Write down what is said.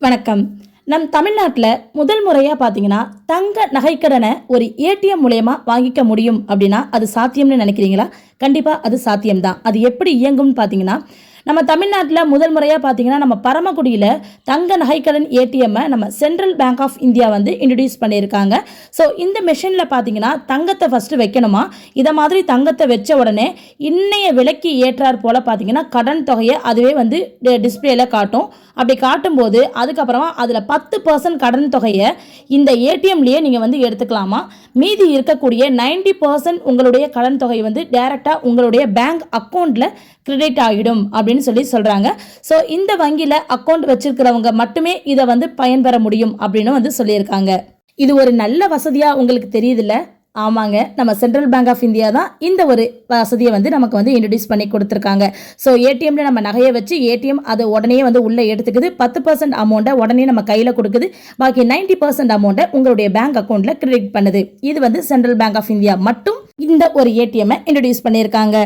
வணக்கம். நம் தமிழ்நாட்டில் முதல் முறையாக பார்த்தீங்கன்னா தங்க நகைக்கடனை ஒரு ஏடிஎம் மூலயமா வாங்கிக்க முடியும் அப்படின்னா அது சாத்தியம்னு நினைக்கிறீங்களா? கண்டிப்பாக அது சாத்தியம்தான். அது எப்படி இயங்கும்னு பார்த்தீங்கன்னா நம்ம தமிழ்நாட்டில் முதல் முறையாக பார்த்தீங்கன்னா நம்ம பரமக்குடியில் தங்க நகைக்கடன் ஏடிஎம்மை நம்ம சென்ட்ரல் பேங்க் ஆஃப் இந்தியா வந்து இன்ட்ரடியூஸ் பண்ணியிருக்காங்க. ஸோ இந்த மெஷினில் பார்த்தீங்கன்னா தங்கத்தை ஃபஸ்ட்டு வைக்கணுமா? இதை மாதிரி தங்கத்தை வச்ச உடனே இன்னைய விலைக்கு ஏற்றார் போல் பார்த்தீங்கன்னா கடன் தொகையை அதுவே வந்து டிஸ்பிளேல காட்டும். அப்படி காட்டும்போது அதுக்கப்புறமா அதில் பத்து பர்சன்ட் கடன் தொகையை இந்த ஏடிஎம்லேயே நீங்கள் வந்து எடுத்துக்கலாமா? மீதி இருக்கக்கூடிய 90% பர்சன்ட் உங்களுடைய கடன் தொகை வந்து டைரெக்டாக உங்களுடைய பேங்க் அக்கௌண்ட்டில் கிரெடிட் ஆகிடும் அப்படின்னு சொல்லி சொல்கிறாங்க ஸோ இந்த வங்கியில் அக்கௌண்ட் வச்சிருக்கிறவங்க மட்டுமே இதை வந்து பயன்பெற முடியும் அப்படின்னு வந்து சொல்லியிருக்காங்க. இது ஒரு நல்ல வசதியாக உங்களுக்கு தெரியுதுல்ல? ஆமாங்க. நம்ம சென்ட்ரல் பேங்க் ஆஃப் இந்தியா தான் இந்த ஒரு வசதியை வந்து நமக்கு வந்து இன்ட்ரடியூஸ் பண்ணி கொடுத்துருக்காங்க. ஸோ ஏடிஎம்ல நம்ம நகையை வச்சு ஏடிஎம் அதை உடனே வந்து உள்ளே எடுத்துக்குது. பத்து பர்சன்ட் அமௌண்ட்டை உடனே நம்ம கையில் கொடுக்குது. பாக்கி 90% பர்சன்ட் அமௌண்ட்டை உங்களுடைய பேங்க் அக்கௌண்ட்டில் கிரெடிட் பண்ணுது. இது வந்து சென்ட்ரல் பேங்க் ஆஃப் இந்தியா மட்டும் இந்த ஒரு ஏடிஎம்மை இன்ட்ரடியூஸ் பண்ணியிருக்காங்க.